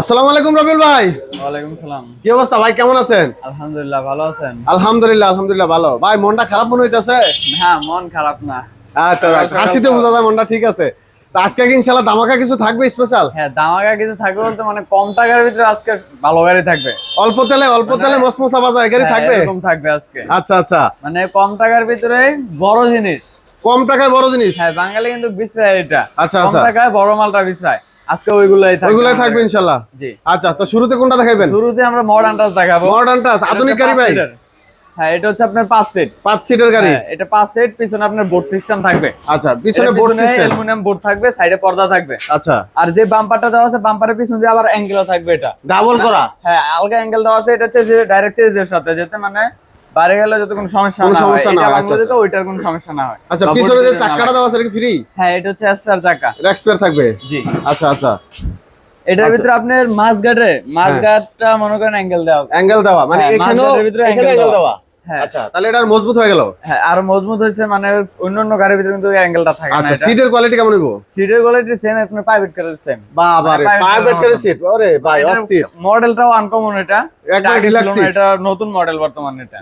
আসসালামু আলাইকুম রবিউল ভাই। ওয়ালাইকুম সালাম। কি অবস্থা ভাই কেমন আছেন? আলহামদুলিল্লাহ ভালো আছেন? আলহামদুলিল্লাহ আলহামদুলিল্লাহ ভালো। ভাই মনটা খারাপ মনে হইতাছে? হ্যাঁ মন খারাপ না। আচ্ছা হাসিতে বোঝা যায় মনটা ঠিক আছে। আজকে কি ইনশাআল্লাহ দামাকা কিছু থাকবে স্পেশাল হ্যাঁ দামাকা কিছু থাকবে বলতে মানে কম টাকার ভিতরে আজকে ভালো গাড়ি থাকবে। অল্প তেলে অল্প তেলে মসমসা বাজা এগারি হ্যাঁ, থাকবে? আজকে। আচ্ছা আচ্ছা। মানে কম টাকার ভিতরে বড় জিনিস। কম টাকায় বড় জিনিস? হ্যাঁ বাঙালি কিন্তু বিছরায় এটা। আচ্ছা, কম আচ্ছা। টাকায় বড় মালটা বিছরায় আজকে ওইগুলাই থাকবে ওইগুলাই থাকবে ইনশাআল্লাহ জি। আচ্ছা তো শুরুতে কোনটা দেখাইবেন? শুরুতে আমরা মডার্ন টাচ দেখাবো। মডার্ন টাচ আধুনিক গাড়ি ভাই। হ্যাঁ এটা হচ্ছে আপনার পাঁচ সিট পাঁচ সিটের গাড়ি। হ্যাঁ এটা পাঁচ সিট পিছনে আপনার বোর্ড সিস্টেম থাকবে। আচ্ছা পিছনে বোর্ড সিস্টেম অ্যালুমিনিয়াম বোর্ড থাকবে সাইডে পর্দা থাকবে। আচ্ছা। আর যে বাম্পারটা দেওয়া আছে বাম্পারের পিছন দিয়ে আবার অ্যাঙ্গেলও থাকবে এটা। ডাবল করা? হ্যাঁ আলগা অ্যাঙ্গেল দেওয়া আছে এটা হচ্ছে যে ডাইরেক্ট এর সাথে যেতে মানে বাইরে গেলে যাতে কোনো সমস্যা না হয় এটা হয়, বাংলা আচ্ছা, ওইটার কোনো সমস্যা না হয়। আচ্ছা পিছনে যে চাকাটা। দেওয়া আছে এটা ফ্রি হ্যাঁ এটা হচ্ছে এসআর চাকা এক্সপায়ার থাকবে? জি। আচ্ছা আচ্ছা। এটার ভিতরে আপনার মাছ গাটে মাছ গাটটা মনে করেন অ্যাঙ্গেল দেওয়া। অ্যাঙ্গেল দেওয়া মানে হ্যাঁ, এখানেও এখানে অ্যাঙ্গেল দেওয়া। হ্যাঁ। আচ্ছা তাহলে এটা আর মজবুত হয়ে গেল? হ্যাঁ আর মজবুত হয়েছে মানে অন্য অন্য গাড়ির ভিতরে কিন্তু অ্যাঙ্গেলটা থাকে না আচ্ছা সিটের কোয়ালিটি কেমন হইব? সিটের কোয়ালিটি সেম আপনার প্রাইভেট কারের সেম বাবা রে প্রাইভেট car করে মতন। সিট ওরে ভাই অস্থির। মডেলটাও আনকমন এটা। একবার seat। এটা নতুন মডেল বর্তমানে এটা।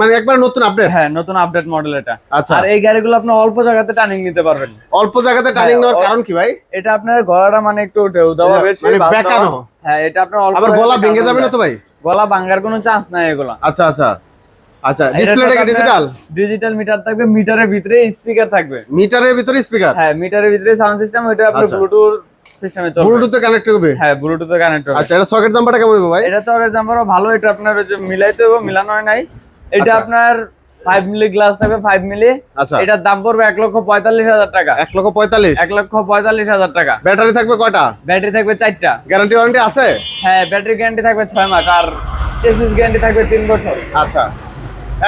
মানে একবার নতুন আপডেট হ্যাঁ নতুন আপডেট মডেল এটা। আচ্ছা। আর এই গাড়িগুলো আপনি অল্প জায়গাতে টার্নিং নিতে পারবেন। অল্প জায়গাতে টার্নিং হ্যাঁ, নেওয়ার কারণ কি ভাই? এটা আপনার গলাটা মানে একটু ঢেউ দেওয়া বেশি মানে বেঁকানো। হ্যাঁ এটা আপনার অল্প আবার গলা ভেঙে যাবে না তো ভাই? গলা ভাঙার কোনো চান্স নাই এগুলো। আচ্ছা আচ্ছা। আচ্ছা ডিসপ্লেটা কি ডিজিটাল ডিজিটাল মিটার থাকবে মিটারের ভিতরে স্পিকার থাকবে। মিটারের ভিতরে স্পিকার হ্যাঁ মিটারের ভিতরে সাউন্ড সিস্টেম ওইটা আপনার আচ্ছা। ব্লুটুথ সিস্টেমে চলবে। ব্লুটুথে কানেক্ট হবে হ্যাঁ ব্লুটুথে কানেক্ট হবে। আচ্ছা এটা সকেট জাম্পারটা কেমন হবে ভাই? এটা চকের জাম্পারও ভালো এটা আপনার যে মিলাইতে হবে মিলানো হয় নাই। এটা আচ্ছা। আপনার ফাইভ মিলি গ্লাস থাকবে ফাইভ মিলি আচ্ছা। এটার দাম পড়বে এক লক্ষ পঁয়তাল্লিশ হাজার টাকা। এক লক্ষ পঁয়তাল্লিশ? এক লক্ষ পঁয়তাল্লিশ হাজার টাকা। ব্যাটারি থাকবে কয়টা? ব্যাটারি থাকবে চারটা। গ্যারান্টি ওয়ারেন্টি আছে? হ্যাঁ ব্যাটারি গ্যারান্টি থাকবে ছয় মাস আর চেসিস গ্যারান্টি থাকবে তিন বছর। আচ্ছা।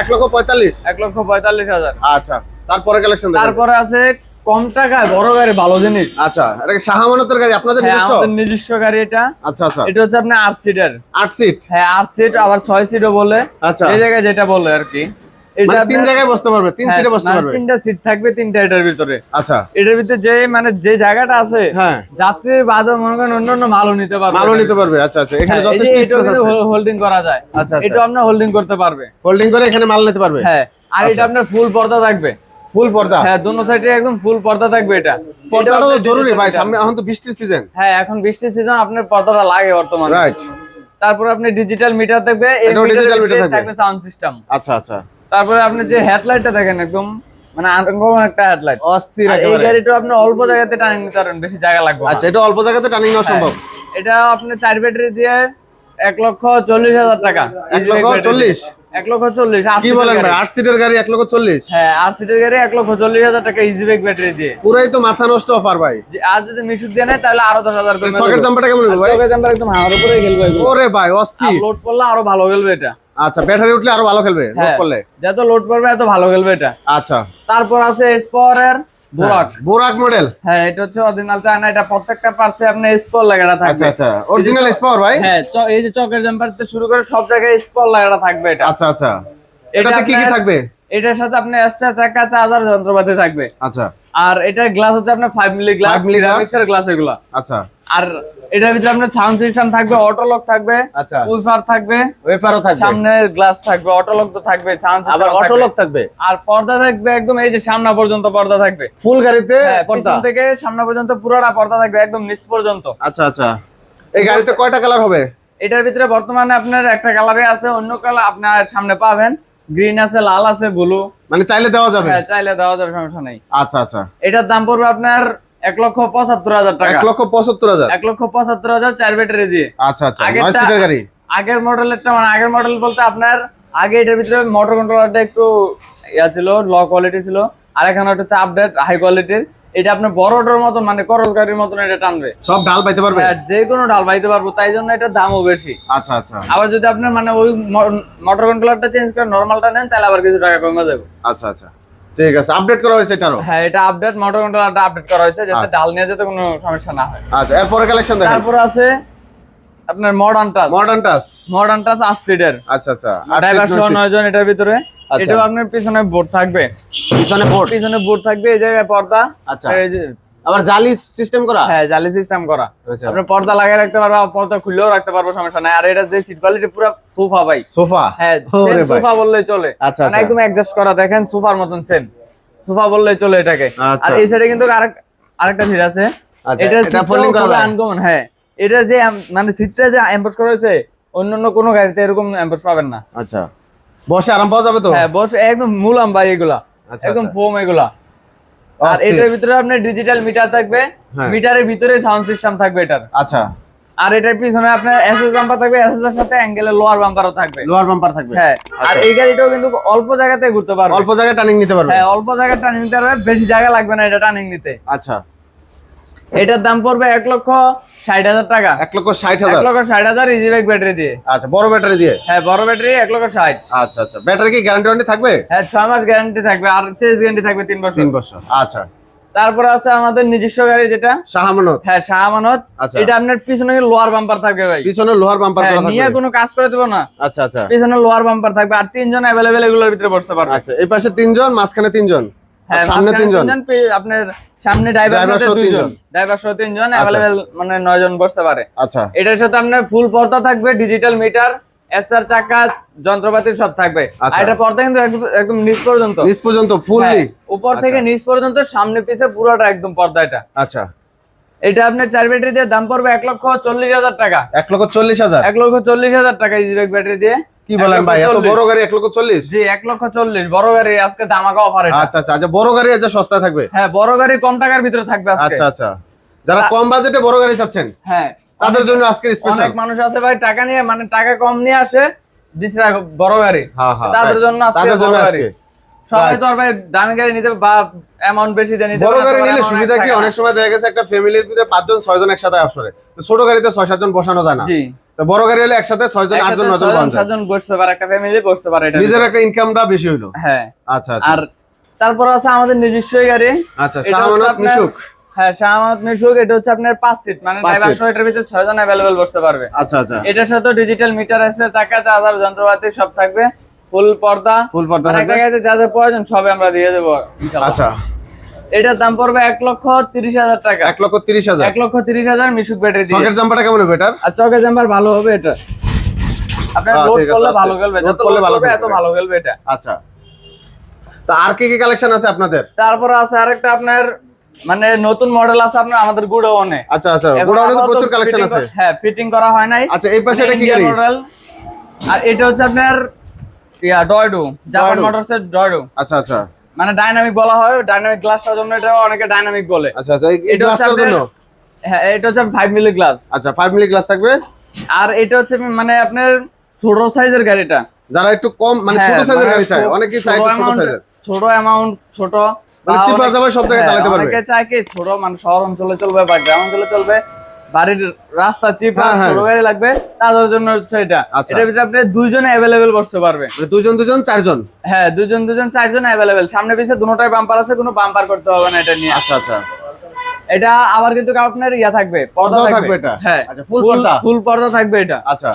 এক লক্ষ পঁয়তাল্লিশ? এক লক্ষ পঁয়তাল্লিশ হাজার। আচ্ছা তারপরে কালেকশন তারপরে আছে কম টাকায় বড় গাড়ি ভালো জিনিস। আচ্ছা এটা কি শাহামানতের গাড়ি? আপনাদের হ্যাঁ নিজস্ব? আমাদের নিজস্ব গাড়ি এটা। আচ্ছা আচ্ছা। এটা হচ্ছে আপনার আট সিটের আট সিট হ্যাঁ আট সিট আবার ছয় সিটও বলে। আচ্ছা। এই জায়গায় যেটা বলে আর কি। এটা মানে তিন জায়গায় বসতে পারবে তিন হ্যাঁ, সিটে বসতে মানে পারবে। তিনটা সিট থাকবে তিনটা এটার ভিতরে। আচ্ছা। এটার ভিতরে যে মানে যে জায়গাটা আছে হ্যাঁ। যাত্রীর বাজার মনে করেন অন্য অন্য মালও নিতে পারবে মালও নিতে পারবে আচ্ছা আচ্ছা। এখানে হ্যাঁ, এই যে যথেষ্ট স্পেস আছে। হোল্ডিং করা যায়। আচ্ছা আচ্ছা। এটা আপনার হোল্ডিং করতে পারবে। হোল্ডিং করে এখানে মাল নিতে পারবে? হ্যাঁ আর এটা আপনার ফুল পর্দা থাকবে। ফুল পর্দা? হ্যাঁ দোনো সাইডে একদম ফুল পর্দা থাকবে এটা। পর্দাটা তো জরুরি ভাই সামনে এখন তো বৃষ্টির সিজন হ্যাঁ এখন বৃষ্টির সিজন আপনার পর্দাটা লাগে বর্তমানে। রাইট তারপর আপনি ডিজিটাল মিটার থাকবে এই থাকবে। থাকবে সাউন্ড সিস্টেম আচ্ছা আচ্ছা। তারপরে আপনি যে হেডলাইটটা দেখেন একদম মানে আনকমন একটা হেডলাইট। অস্থির এই গাড়িটা আপনি অল্প জায়গাতে টানিয়ে নিতে পারবেন বেশি জায়গা লাগবে আচ্ছা এটা অল্প জায়গাতে টার্নিং নেওয়া সম্ভব? এটা আপনি চার ব্যাটারি দিয়ে এক লক্ষ চল্লিশ হাজার টাকা। এক লক্ষ চল্লিশ? এক লক্ষ চল্লিশ আট কি সিটের বলেন ভাই? আট সিটের গাড়ি এক লক্ষ চল্লিশ? হ্যাঁ আট সিটের গাড়ি এক লক্ষ চল্লিশ হাজার টাকা ইজি ব্যাগ ব্যাটারি দিয়ে। পুরাই তো মাথা নষ্ট অফার ভাই। আজ যদি মিশুক দিয়ে নেয় তাহলে আরও দশ হাজার করে সকেট জাম্পারটা কেমন হবে ভাই? চকের জাম্পার একদম হাওয়ার উপরে খেলবে ওরে ভাই অস্থির। লোড করলে আরও ভালো খেলবে এটা। আচ্ছা ব্যাটারি উঠলে আরও ভালো খেলবে লোড হ্যাঁ, করলে? যত লোড করবে এত ভালো খেলবে এটা। আচ্ছা। তারপর আছে এসপরের বোরাক বোরাক মডেল হ্যাঁ এটা হচ্ছে অরিজিনাল চায়না এটা প্রত্যেকটা পার্টসে আপনার স্পর লাগাটা আচ্ছা থাকবে আচ্ছা অরিজিনাল স্পাওয়ার ভাই? হ্যাঁ এই যে চকের জাম্পার থেকে শুরু করে সব জায়গায় স্পর লাগাটা থাকবে এটা। আচ্ছা আচ্ছা। এটা এটাতে কি কি থাকবে? এটার সাথে আপনি এক্সট্রা চাকা চার্জার যন্ত্রপাতি থাকবে। আচ্ছা। আর এটার গ্লাস হচ্ছে আপনার five milli glass 5 milli glass? Glass এগুলা। আচ্ছা। আর এটার ভিতরে আপনার সাউন্ড সিস্টেম থাকবে অটো লক থাকবে আচ্ছা। উইফার থাকবে ওয়েফারও সামনে গ্লাস থাকবে অটো লক তো থাকবে সাউন্ড আবার অটো লক থাকবে? আর পর্দা থাকবে একদম এই যে সামনে পর্যন্ত পর্দা থাকবে। ফুল গাড়িতে হ্যাঁ, পর্দা? পিছন থেকে সামনে পর্যন্ত পুরোটা পর্দা থাকবে একদম নিচ পর্যন্ত। আচ্ছা আচ্ছা। এই গাড়িতে কয়টা কালার হবে? এটার ভিতরে বর্তমানে আপনার একটা কালারে আছে অন্য কালার আপনার সামনে পাবেন। গ্রিন আছে লাল আছে ব্লু মানে চাইলে দেওয়া যাবে। হ্যাঁ চাইলে দেওয়া যাবে সমস্যা নাই। আচ্ছা আচ্ছা। এটার দাম পড়বে আপনার এক লক্ষ পঁচাত্তর হাজার টাকা। এক লক্ষ পঁচাত্তর হাজার। এক লক্ষ পঁচাত্তর হাজার চার ব্যাটারি দিয়ে আচ্ছা আচ্ছা নয় সিটার গাড়ি। আগের মডেলেরটা মানে আগের মডেল বলতে আপনার আগে এটার ভিতরে মোটর কন্ট্রোলারটা একটু ইয়া ছিল ল কোয়ালিটি ছিল। আর এখানে একটা চাপ আপডেট হাই কোয়ালিটির এটা আপনার বড়টার মতন মানে করস গাড়ির মতন এটা টানবে। সব ঢাল পাইতে পারবে? হ্যাঁ, যে কোনো ঢাল পাইতে পারব তাই জন্য এটার দামও বেশি। আচ্ছা আচ্ছা। আবার যদি আপনার মানে ওই মোটর কন্ট্রোলারটা চেঞ্জ করে নর্মালটা নেন তাহলে আবার কিছু টাকা কমে যাবে। আচ্ছা আচ্ছা। ঠিক আছে আপডেট করা হয়েছে এটারও? হ্যাঁ এটা আপডেট মোটর কন্ট্রোলারটা আপডেট করা হয়েছে যাতে আচ্ছা। ডাল নিয়ে যেতে কোনো সমস্যা না হয়। আচ্ছা এরপরে কালেকশন দেখেন। তারপর আছে আপনার modern touch modern touch modern touch আস্ট্রিডের আচ্ছা আচ্ছা। আট ড্রাইভার সহ এটার ভিতরে। আচ্ছা। এটাও আপনার পিছনে বোর্ড থাকবে। পিছনে বোর্ড পিছনে বোর্ড থাকবে এই জায়গায় পর্দা। আচ্ছা। আর এই যে আবার জালি সিস্টেম করা? হ্যাঁ জালি সিস্টেম করা। আচ্ছা। আপনি পর্দা লাগিয়ে রাখতে পারব পর্দা খুললেও রাখতে পারব সমস্যা নাই। আর এটা যে সিট কোয়ালিটি পুরো সোফা ভাই। সোফা? হ্যাঁ সোফা বললেই চলে। আচ্ছা, মানে আচ্ছা। একদম অ্যাডজাস্ট করা দেখেন সোফার মতন সেম সোফা বললেই চলে এটাকে। আচ্ছা। আর এই সাইডে কিন্তু আরেক আরেকটা সিট আছে। আচ্ছা, এটা এটা folding করা আনকমন হ্যাঁ। এটা যে মানে সিটটা যে এমপোজ করা হয়েছে অন্য অন্য কোনো গাড়িতে এরকম এমপোজ পাবেন না। আচ্ছা। বসে আরাম পাওয়া যাবে তো? হ্যাঁ বস একদম মুলাম ভাই এগুলা। আচ্ছা, একদম আচ্ছা। ফোম এগুলা। আর। এটার ভিতরে আপনার ডিজিটাল মিটার থাকবে। হ্যাঁ। মিটারের ভিতরে সাউন্ড সিস্টেম থাকবে এটার। আচ্ছা। আর এটার পিছনে আপনার এসএস বাম্পার থাকবে এসএস এর সাথে অ্যাঙ্গেলের লোয়ার বাম্পারও থাকবে। লোয়ার বাম্পার থাকবে। হ্যাঁ আর আচ্ছা। এই গাড়িটাও কিন্তু অল্প জায়গাতে ঘুরতে পারবে। অল্প জায়গায় টার্নিং নিতে পারবে। হ্যাঁ অল্প জায়গা টার্নিং নিতে পারবে বেশি জায়গা লাগবে না এটা টার্নিং নিতে। আচ্ছা। এটার দাম পড়বে এক লক্ষ ষাট হাজার টাকা। এক লক্ষ ষাট হাজার। লক্ষ ষাট হাজার ইজি বাইক ব্যাটারি দিয়ে। আচ্ছা বড় ব্যাটারি দিয়ে? হ্যাঁ বড় ব্যাটারি এক লক্ষ ষাট। আচ্ছা আচ্ছা। ব্যাটারি কি গ্যারান্টি ওয়ারেন্টি থাকবে? হ্যাঁ ছয় মাস গ্যারান্টি থাকবে। আর চেঞ্জ গ্যারান্টি থাকবে তিন বছর। তিন বছর আচ্ছা। তারপরে আছে আমাদের নিজস্ব গাড়ি যেটা। শাহামানত হ্যাঁ শাহমানত আচ্ছা। এটা আপনার পিছনে লোয়ার বাম্পার থাকবে ভাই। পিছনে লোহার বাম্পার হ্যাঁ, করা নিয়ে থাকবে কোনো কাজ করে দেবো না। আচ্ছা আচ্ছা। পিছনে লোয়ার বাম্পার থাকবে। আর তিনজন অ্যাভেলেবেল এগুলোর ভিতরে বসতে পারবে। আচ্ছা এই পাশে তিনজন মাঝখানে তিনজন। সামনে তিনজন? আপনার সামনে ড্রাইভার সহ তিনজন। ড্রাইভার সহ তিনজন অ্যাভেলেবেল মানে নয় বসতে পারে। আচ্ছা। এটার সাথে আপনার ফুল পর্দা থাকবে ডিজিটাল মিটার এসআর চাকা যন্ত্রপাতি সব থাকবে। আর আচ্ছা। এটা পর্দা কিন্তু একদম- নিচ পর্যন্ত। নিচ পর্যন্ত ফুললি হ্যাঁ, উপর থেকে নিচ পর্যন্ত সামনে পিছে পুরোটা একদম পর্দা এটা। আচ্ছা। এটা আপনার চার ব্যাটারি দিয়ে দাম পড়বে এক লক্ষ চল্লিশ হাজার টাকা। এক লক্ষ চল্লিশ হাজার? এক লক্ষ চল্লিশ হাজার টাকা ইজি ব্যাটারি দিয়ে। কি বলেন ভাই? এত বড় গাড়ি লক্ষ চল্লিশ? জি এক লক্ষ চল্লিশ। বড় গাড়ি আজকে অফার এটা। আচ্ছা আচ্ছা আচ্ছা বড় গাড়ি আছে সস্তা থাকবে? হ্যাঁ বড় গাড়ি কম টাকার ভিতরে থাকবে আজকে। আচ্ছা আচ্ছা। যারা কম বাজেটে বড় গাড়ি চাচ্ছেন হ্যাঁ। তাদের জন্য আজকের স্পেশাল অনেক মানুষ আছে ভাই টাকা নিয়ে মানে টাকা কম নিয়ে আসে বিশটা বড় গাড়ি। হ্যাঁ, হ্যাঁ, তাদের জন্য আজকে তাদের জন্য বড় গাড়ি। আজকে। সবাই. তো ভাই দামি গাড়ি নিতে বা অ্যামাউন্ট বেশি দিয়ে নিতে বড় গাড়ি নিলে সুবিধা কি? অনেক সময় দেখা গেছে একটা ফ্যামিলির ভিতরে পাঁচজন ছয়জন একসাথে আসরে। তো ছোট গাড়িতে ছয় সাতজন বসানো যায় না। জি। বড় গাড়ি হলে একসাথে ছয়জন আটজন নজন সাতজন বসতে পারে একটা ফ্যামিলি বসতে পারে এটা নিজের একটা ইনকামটা বেশি হইল। হ্যাঁ। আচ্ছা আচ্ছা। আর তারপর আছে আমাদের নিজস্বই গাড়ি। আচ্ছা শাহমানত হ্যাঁ এটা হচ্ছে আপনার পাঁচ সিট মানে পাঁচ ড্রাইভার seat। সহ এটার ভিতরে ছয়জন অ্যাভেলেবেল বসতে পারবে। আচ্ছা আচ্ছা। এটার সাথে ডিজিটাল মিটার আছে টাকা চার্জার যন্ত্রপাতি সব থাকবে। ফুল পর্দা। ফুল পর্দা একটা গাড়িতে যা যা প্রয়োজন সবে আমরা দিয়ে দেবো আচ্ছা। এটার দাম পড়বে এক লক্ষ তিরিশ হাজার টাকা। এক লক্ষ তিরিশ হাজার। এক লক্ষ তিরিশ হাজার মিশুক ব্যাটারি সকেট জাম্পারটা কেমন হবে এটার? আর চকে জাম্পার ভালো হবে এটা। আপনার লোড করলে ভালো খেলবে। যত করলে ভালো এত ভালো খেলবে এটা। আচ্ছা। তা আর কি কি কালেকশন আছে আপনাদের? তারপর আছে আরেকটা আপনার মানে নতুন মডেল আছে আপনার আমাদের গুডাউনে আচ্ছা আচ্ছা। গোডাউনে তো প্রচুর কালেকশন আছে। হ্যাঁ ফিটিং করা হয় নাই। আচ্ছা এই পাশে এটা কি গাড়ি? মডেল আর এটা হচ্ছে আপনার ইয়া ডয়ডু জাপান ডয়ডু। মোটরস ডয়ডু আচ্ছা আচ্ছা। মানে ডাইনামিক বলা হয় ডাইনামিক গ্লাসটার জন্য এটা অনেকে ডাইনামিক বলে। আচ্ছা আচ্ছা এই- গ্লাসটার জন্য? হ্যাঁ এটা হচ্ছে 5 মিলি গ্লাস আচ্ছা ফাইভ মিলি গ্লাস থাকবে? আর এটা হচ্ছে মানে আপনার ছোট সাইজের গাড়িটা। যারা একটু কম মানে ছোট হ্যাঁ, সাইজের মানে গাড়ি চায় ছোট- অনেকেই চায় ছোট ছোট সাইজের ছোট অ্যামাউন্ট ছোট মানে বা cheap অনেক- বাজারে সব জায়গায় হ্যাঁ, চালাতে পারবে। অনেকে চায় কি ছোট মানে শহর অঞ্চলে চলবে বা গ্রাম অঞ্চলে চলবে বাড়ির রাস্তা চিপ হ্যাঁ, হ্যাঁ। গাড়ি লাগবে। তাদের জন্য হচ্ছে এটা। আচ্ছা। এটার ভিতরে আপনি দুইজনে অ্যাভেলেবেল বসতে পারবে। মানে দুজন দুজন চারজন? হ্যাঁ দুজন দুজন চারজন অ্যাভেলেবেল সামনে পিছিয়ে দুটোটাই বাম্পার আছে কোনো বাম্পার করতে হবে না এটা নিয়ে। আচ্ছা আচ্ছা। এটা আবার কিন্তু আপনার ইয়া থাকবে পর্দা থাকবে। এটা? হ্যাঁ আচ্ছা, full পর্দা? ফুল পর্দা থাকবে এটা। আচ্ছা।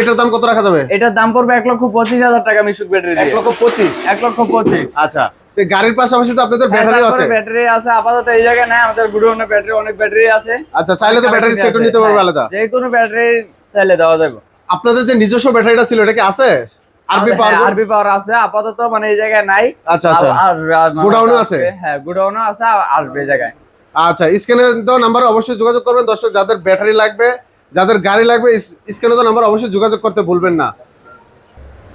এটার দাম কত রাখা যাবে? এটার দাম পড়বে এক লক্ষ পঁচিশ হাজার টাকা মিশুক ব্যাটারি এক লক্ষ পঁচিশ? এক লক্ষ পঁচিশ। আচ্ছা। তো গাড়ির পাশাপাশি তো আপনাদের ব্যাটারি আছে। ব্যাটারি আছে আপাতত এই জায়গায় নাই আমাদের গুডাউনে ব্যাটারি অনেক ব্যাটারি আছে। আচ্ছা চাইলে তো ব্যাটারি সেটও নিতে পারবে হ্যাঁ, আলাদা। যে কোনো ব্যাটারি চাইলে দেওয়া যাবে। আপনাদের যে নিজস্ব ব্যাটারিটা ছিল এটা কি আছে? আরবি পাওয়ার আরবি পাওয়ার আছে আপাতত মানে এই জায়গায় নাই। আচ্ছা আচ্ছা। মানে আছে? হ্যাঁ গুডাউনে আছে আর আসবে এই জায়গায়। আচ্ছা স্ক্যানে দেওয়া নাম্বার অবশ্যই যোগাযোগ করবেন। দর্শক যাদের ব্যাটারি লাগবে যাদের গাড়ি লাগবে স্ক্যানে দেওয়া নাম্বার অবশ্যই যোগাযোগ করতে ভুলবেন না।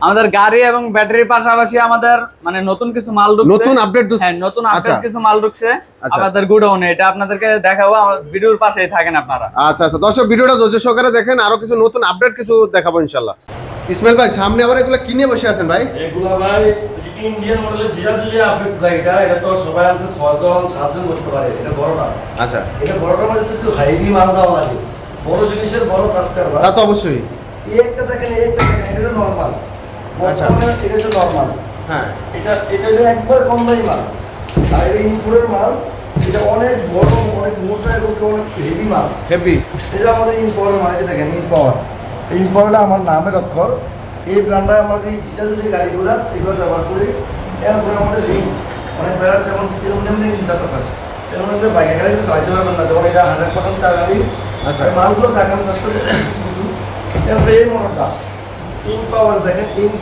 আমাদের গাড়ি এবং ব্যাটারির পাশাপাশি আমাদের মানে নতুন কিছু মাল ঢুকছে। নতুন আপডেট হ্যাঁ নতুন আচ্ছা। আপডেট কিছু মাল ঢুকছে। আচ্ছা। আমাদের গুডাউনে। এটা আপনাদেরকে দেখাবো ভিডিওর পাশেই থাকেন আপনারা। আচ্ছা আচ্ছা। দর্শক ভিডিওটা ধৈর্য সহকারে দেখেন আরও কিছু নতুন আপডেট কিছু দেখাবো ইনশাল্লাহ ইসমাইল ভাই সামনে আবার এগুলো কিনে বসে আছেন ভাই? এগুলো ভাই ইন্ডিয়ান মডেলের জিরা জুজে আপডেট গাড়িটা এটা তো সবাই আছে ছয়জন সাতজন বসতে পারে। এটা বড়টা। আচ্ছা। এটা বড়টার মধ্যে তো হাইভি মাল দেওয়া লাগে। বড় জিনিসের বড় কাজ করবা তা তো অবশ্যই। এই একটা দেখেন এই একটা দেখেন এটা নর্মাল আচ্ছা। এটা হচ্ছে নর্মাল হ্যাঁ। এটা এটা হলো একবার কম দামি মাল। আর এটা ইনপুরের মাল এটা অনেক বড় অনেক মোটা এবং অনেক হেভি মাল। হেভি এটা আমাদের ইম্পাওয়ার যে দেখেন ইম্পাওয়ার এই ইম্পাওয়ারটা আমার নামের অক্ষর। এই ব্র্যান্ডটা আমরা যে চিটা যে গাড়িগুলো এগুলো ব্যবহার করি। এরপরে আমাদের লিঙ্ক অনেক বেড়ার যেমন এরকম নেমনি নিচে আছে। এর মধ্যে বাইকে গেলে কিন্তু চালাতে পারবেন না যেমন এটা হান্ড্রেড পার্সেন্ট চালাবি আচ্ছা। আচ্ছা মালগুলো দেখানোর চেষ্টা করছি এরপরে এই মোটরটা ইন পাওয়ার দেখেন ইন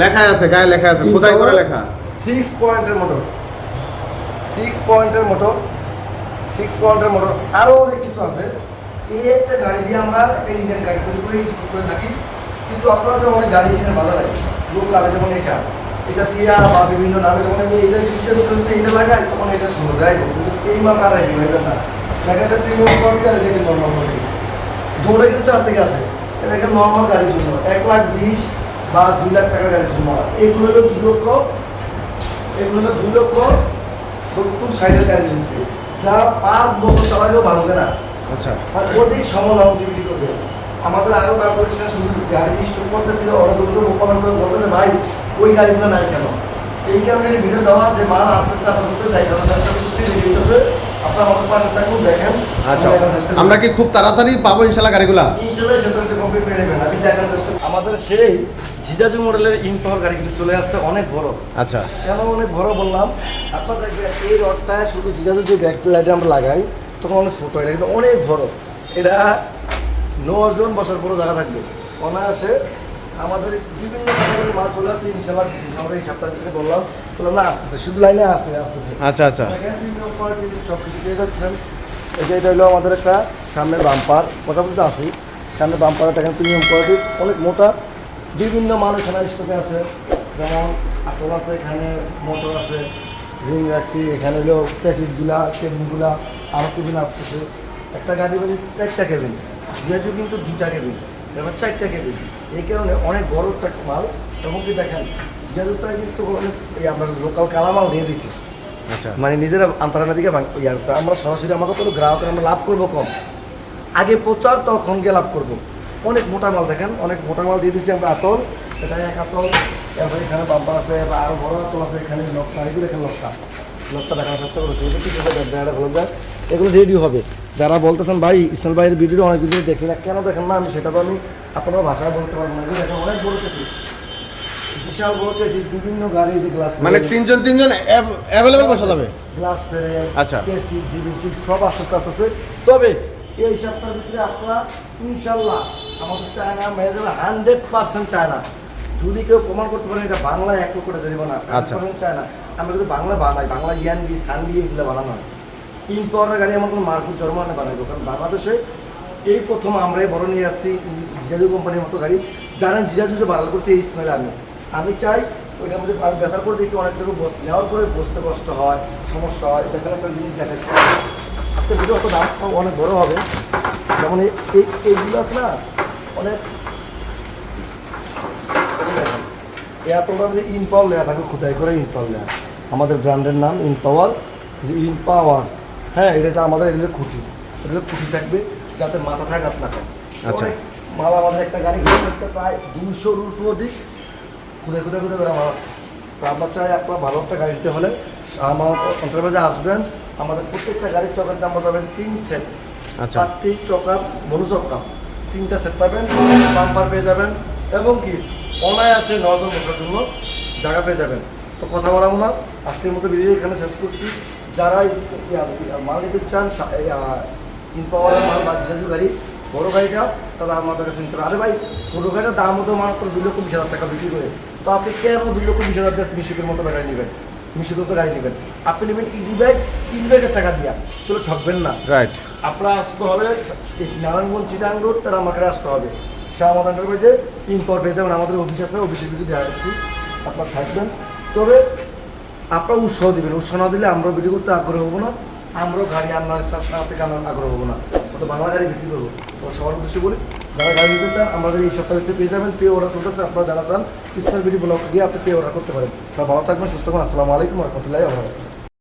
লেখা আছে গায়ে লেখা আছে খোদাই করে লেখা? সিক্স পয়েন্টের মোটর সিক্স পয়েন্টের মোটর সিক্স পয়েন্টের মোটর আরও অনেক কিছু আছে। এই একটা গাড়ি দিয়ে আমরা একটা ইন্ডিয়ান গাড়ি তৈরি করে করে থাকি। কিন্তু আপনারা যেমন অনেক গাড়ি কিনে বাজারে লোক লাগে যেমন এটা এটা দিয়ে বা বিভিন্ন নামে যখন আমি এইটা ডিটেলস করতে এটা লাগাই তখন এটা সুন্দর যাই কিন্তু এই মাল আর রাখি এটা না। দেখা এটা প্রিমিয়াম কোয়ালিটি আর এটা নর্মাল কোয়ালিটি দৌড়ে কিন্তু চার থেকে আসে। এটা একটা নর্মাল গাড়ির জন্য। এক লাখ বিশ বা দুই লাখ টাকা গাড়ির জন্য। এগুলো হলো দুই লক্ষ এগুলো হলো দুই লক্ষ সত্তর ষাটের গাড়ি কিনতে যা পাঁচ বছর চালালেও ভাঙবে না। আচ্ছা। আর অধিক সময় লংজিভিটি করবে। আমাদের আরও বাংলাদেশের শুধু গাড়ি স্টক করতেছে অনেকগুলো মোকাবেলা করে বলতেছে ভাই ওই গাড়িগুলো নাই কেন? এই কারণে ভিডিও দেওয়া যে মাল আস্তে আস্তে আস্তে আস্তে যাই কারণ আপনার আমাদের পাশে থাকুন দেখেন। আচ্ছা। আমরা। আমরা কি খুব তাড়াতাড়ি পাবো ইনশাল্লাহ গাড়িগুলা? ইনশাল্লাহ আমি দেখার চেষ্টা আমাদের সেই জিজাজু মডেলের ইন পাওয়ার গাড়ি কিন্তু চলে আসছে অনেক বড়। আচ্ছা। কেন অনেক বড় বললাম? আপনার দেখবেন এই রডটা শুধু জিজাজু যে ব্যাক লাইটে আমরা লাগাই তখন অনেক ছোট এটা কিন্তু অনেক বড়। এটা নজন বসার পুরো জায়গা থাকবে। অনায়াসে আমাদের বিভিন্ন ধরনের মাল চলে আসছে ইনশাল্লাহ আমরা এই সপ্তাহ থেকে বললাম বললাম না আসতেছে শুধু লাইনে আসছে আসতেছে। আচ্ছা আচ্ছা। সব কিছু পেয়ে যাচ্ছেন। এই যে এটা হলো আমাদের একটা সামনের বাম্পার মোটামুটি তো আছেই সামনের বাম্পারে দেখেন প্রিমিয়াম কোয়ালিটি অনেক মোটা। বিভিন্ন মাল এখানে স্টকে আছে। যেমন আটল আছে এখানে মোটর আছে রিং রাখছি এখানে হলো প্যাসিসগুলা কেবিনগুলা আরও কেবিন আসতেছে। একটা গাড়ি বাজে চারটা কেবিন জিয়াজু কিন্তু দুইটা কেবিন এবার চারটা কেবিন। এই কারণে অনেক বড় একটা মাল এবং কি দেখেন জিয়াজুটা কিন্তু অনেক এই আমরা লোকাল কালামাল দিয়ে দিছি। আচ্ছা। মানে নিজেরা আন্তরানা দিকে আমরা সরাসরি আমাকে তো গ্রাহকের আমরা লাভ করব কম। আগে প্রচার তখন গিয়ে লাভ করব। অনেক মোটা মাল দেখেন অনেক মোটা মাল দিয়ে দিচ্ছি আমরা আতল এটা এক আতল তারপরে এখানে বাম্পার আছে বা আরও বড় আতল আছে এখানে লক্কা এগুলো এখানে লক্কা লক্কা দেখানোর চেষ্টা করেছি এটা ঠিক আছে এগুলো রেডি হবে। যারা বলতেছেন ভাই ইসমাইল ভাইয়ের ভিডিও অনেক ভিডিও দেখি না কেন দেখেন না আমি? সেটা তো আমি আপনার ভাষায় বলতে পারব না। এগুলো দেখেন অনেক বড় চেয়েছি বিশাল বড় চেয়েছি বিভিন্ন গাড়ি যে গ্লাস মানে তিনজন তিনজন অ্যাভেলেবেল বসা যাবে গ্লাস ফেরে আচ্ছা। সব আস্তে আস্তে। তবে এই সপ্তাহের ভিতরে আপনারা ইনশাল্লাহ আমাদের চায়না মেয়ে যাবে হান্ড্রেড পার্সেন্ট চায়না। যদি কেউ প্রমাণ করতে পারেন এটা বাংলায় এক করে জরিমানা। আচ্ছা। চায়না। আমরা কিন্তু বাংলা বানাই বাংলা ইয়ান দিয়ে সান দিয়ে এগুলো বানানো হয়। তিন গাড়ি আমার কোনো মার্কুট জরিমানা বানাইবো কারণ বাংলাদেশে এই প্রথম আমরাই বড় নিয়ে আসছি জিজাজু কোম্পানির মতো গাড়ি। জানেন জিজাজু যে বাড়াল করছে এই স্মেল আমি। আমি চাই ওইটার মধ্যে আমি বেচার করে দেখি অনেক বস- নেওয়ার পরে বসতে কষ্ট হয় সমস্যা হয় দেখেন একটা জিনিস দেখা আজকে ভিডিও অত দাম অনেক বড় হবে। যেমন এই এই- এইগুলো আছে না অনেক এতটা যে ইন পাওয়ার লেয়া থাকে খুদাই করে ইন পাওয়ার লেয়া আমাদের ব্র্যান্ডের নাম ইন পাওয়ার যে ইন পাওয়ার হ্যাঁ এটা আমাদের এটা খুঁটি। এটা খুঁটি থাকবে যাতে মাথা থাক আপনাকে। আচ্ছা। মাল আমাদের একটা গাড়ি ঘুরে প্রায় দুশোর উল্টো অধিক। খুদে খুদে খুদে করে মাল আছে। তো আমরা চাই আপনার ভালো একটা গাড়িতে হলে। আমার অন্তর্বাজে আসবেন। আমাদের প্রত্যেকটা গাড়ির চকার দাম পাবেন তিন সেট আচ্ছা। চারটি চকার মনু চক্কা তিনটা সেট পাবেন বাম্পার পেয়ে যাবেন এবং কি অনায়াসে নজন বসার জন্য জায়গা পেয়ে যাবেন। তো কথা বলাবো না আজকের মতো ভিডিও এখানে শেষ করছি। যারা মাল নিতে চান ইন পাওয়ারের মাল বা জিজাজু গাড়ি বড় গাড়িটা তারা আমাদের কাছে নিতে আরে ভাই ছোটো গাড়িটা দাম হতো মাত্র দুই লক্ষ বিশ হাজার টাকা বিক্রি করে। তো আপনি কেন দুই লক্ষ বিশ হাজার মিশুকের মতো গাড়ি নেবেন? মিশুকের তো গাড়ি নেবেন। আপনি নেবেন ইজি ব্যাগ ইজি ব্যাগের টাকা দিয়া। তাহলে ঠকবেন না। রাইট আপনার আসতে হবে নারায়ণগঞ্জ চিটাং রোড তারা আমাকে আসতে হবে। শাহ আমাদের এন্টারপ্রাইজে ইম্পোর্ট পেয়ে যাবেন আমাদের অফিস আছে অফিসের ভিতরে দেখা যাচ্ছি আপনার থাকবেন। তবে আপনারা উৎসাহ দিবেন। উৎসাহ না দিলে আমরাও বিক্রি করতে আগ্রহ হব না। আমরাও গাড়ি আনার সাথে আগ্রহ হব না। কত বাংলা গাড়ি বিক্রি করব। সবার উদ্দেশ্যে বলি যারা গাড়ি নিতে চান, আমাদের এই সপ্তাহে পেয়ে যাবেন পে অর্ডার চলতেছে। আপনারা যারা চান স্মার্ট বিডি ব্লক গিয়ে আপনি পে অর্ডার করতে পারেন। সব ভালো থাকবেন, সুস্থ থাকবেন। আসসালামু আলাইকুম রহমতুল্লাহ